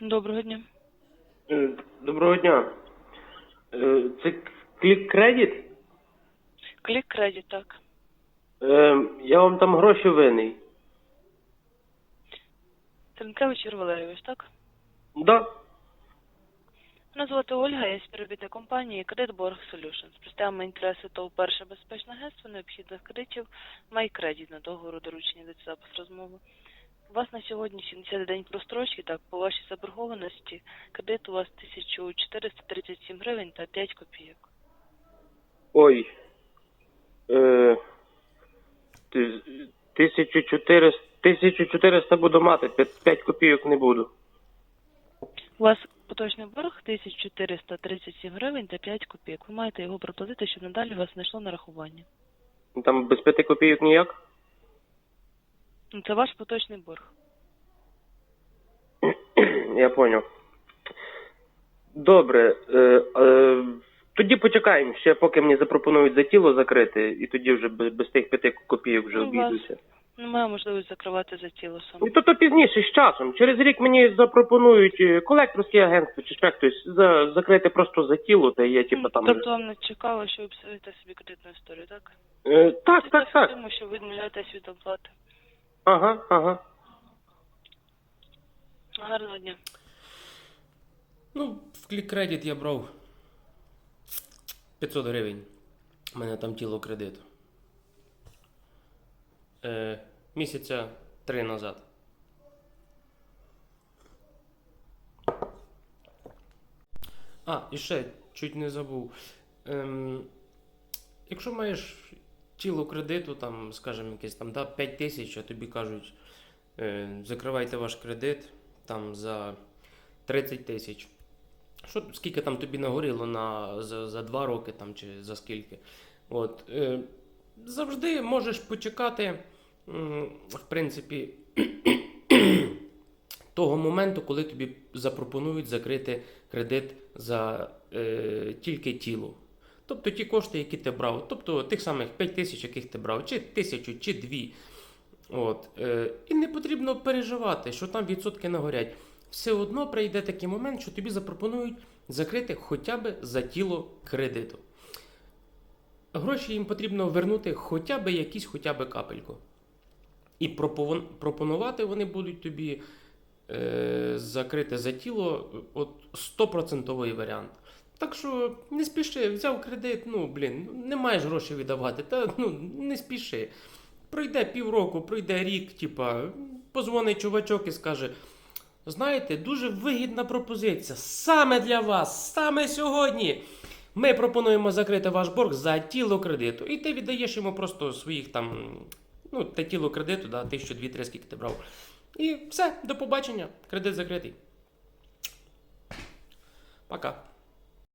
Доброго дня. Е, Доброго дня. Е, Це клік кредит? Клік кредит, так. Е, Я вам там гроші винний. Тренкевич Валерійович, так? Да. Мене звати Ольга, я співробітник компанії Credit Borg Solutions. Представляємо інтереси ТОВ перше безпечне агентство необхідних кредитів MyCredit на договору доручення до запис розмови. У вас на сьогодні 70 день прострочки, так, по вашій заборгованості кредит у вас 1437 гривень та 5 копійок. Ой. Е, 1400, 1400 буду мати, 5 копійок не буду. У вас поточний борг 1437 гривень та 5 копійок. Ви маєте його проплатити, щоб надалі вас не йшло нарахування. Там без 5 копійок ніяк? Ну, Це ваш поточний борг. Я поняв. Добре. Е, е, тоді почекаємо ще, поки мені запропонують за тіло закрити, і тоді вже без, без тих 5 копійок вже Ну, обійдуся. Немає можливості закривати за тіло саме. Ну, то, то пізніше, з часом. Через рік мені запропонують е, колекторське агентство чи ще хтось за, закрити просто за тіло, та я типу там. Тобто вам не цікаво, що ви писаєте собі кредитну історію, так? Е, так, так, так. Тому що ви відмовляєтесь від оплати. Ага, ага. Гарного дня. Ну, в клік-кредит я брав 500 гривень. У мене там тіло кредиту. Е, місяця три назад. А, і ще чуть не забув. Ем, якщо маєш тіло кредиту, там, скажімо, якесь там да, 5 тисяч, а тобі кажуть, е, закривайте ваш кредит там за 30 тисяч. Що, скільки там тобі нагоріло на, за, за 2 роки там, чи за скільки? От, е, завжди можеш почекати, в принципі, того моменту, коли тобі запропонують закрити кредит за е, тільки тіло. Тобто ті кошти, які ти брав, тобто тих самих 5 тисяч, яких ти брав, чи тисячу, чи дві. От, е, і не потрібно переживати, що там відсотки нагорять. Все одно прийде такий момент, що тобі запропонують закрити хоча б за тіло кредиту. Гроші їм потрібно вернути хоча б якісь, хоча б капельку. І пропонувати вони будуть тобі е, закрити за тіло от 100% варіант. Так що не спіши, взяв кредит, ну блін, не маєш грошей віддавати, та ну не спіши. Пройде півроку, пройде рік, типа, позвонить чувачок і скаже: знаєте, дуже вигідна пропозиція саме для вас, саме сьогодні. Ми пропонуємо закрити ваш борг за тіло кредиту. І ти віддаєш йому просто своїх там, ну, те тіло кредиту, да, тисячу дві три скільки ти брав. І все, до побачення. Кредит закритий. Пока.